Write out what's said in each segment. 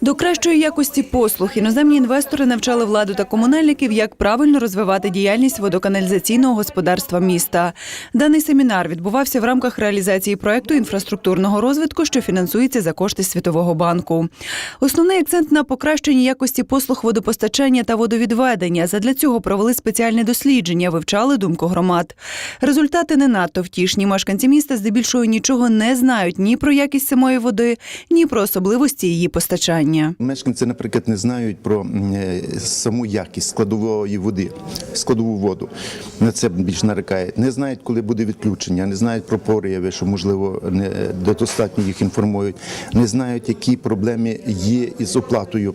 До кращої якості послуг іноземні інвестори навчали владу та комунальників, як правильно розвивати діяльність водоканалізаційного господарства міста. Даний семінар відбувався в рамках реалізації проекту інфраструктурного розвитку, що фінансується за кошти Світового банку. Основний акцент на покращенні якості послуг водопостачання та водовідведення. Задля цього провели спеціальне дослідження, вивчали думку громад. Результати не надто втішні. Мешканці міста здебільшого нічого не знають ні про якість самої води, ні про особливості її постачання. Мешканці, наприклад, не знають про е, саму якість складової води, складову воду. На це більш нарікають. Не знають, коли буде відключення, не знають про пориви, що можливо не достатньо їх інформують. Не знають, які проблеми є із оплатою,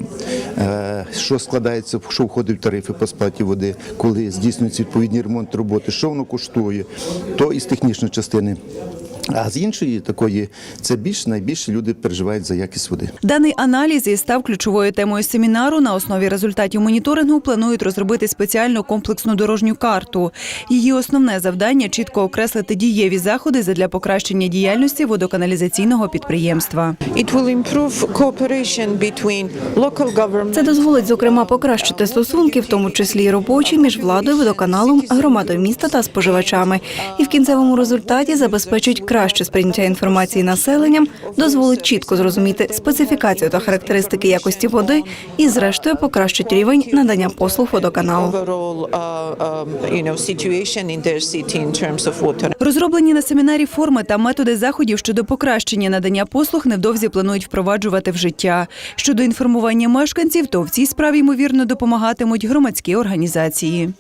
е, що складається, що входить в тарифи по сплаті води, коли здійснюються відповідні ремонт роботи, що воно коштує, то із технічної частини. А з іншої такої це більш найбільше люди переживають за якість води. Даний аналіз і став ключовою темою семінару. На основі результатів моніторингу планують розробити спеціальну комплексну дорожню карту. Її основне завдання чітко окреслити дієві заходи задля покращення діяльності водоканалізаційного підприємства. Це дозволить, зокрема, покращити стосунки, в тому числі й робочі, між владою, водоканалом, громадою міста та споживачами, і в кінцевому результаті забезпечить краще сприйняття інформації населенням, дозволить чітко зрозуміти специфікацію та характеристики якості води і, зрештою, покращить рівень надання послуг водоканалу. uh, um. Розроблені на семінарі форми та методи заходів щодо покращення надання послуг невдовзі планують впроваджувати в життя. Щодо інформування мешканців, то в цій справі ймовірно допомагатимуть громадські організації.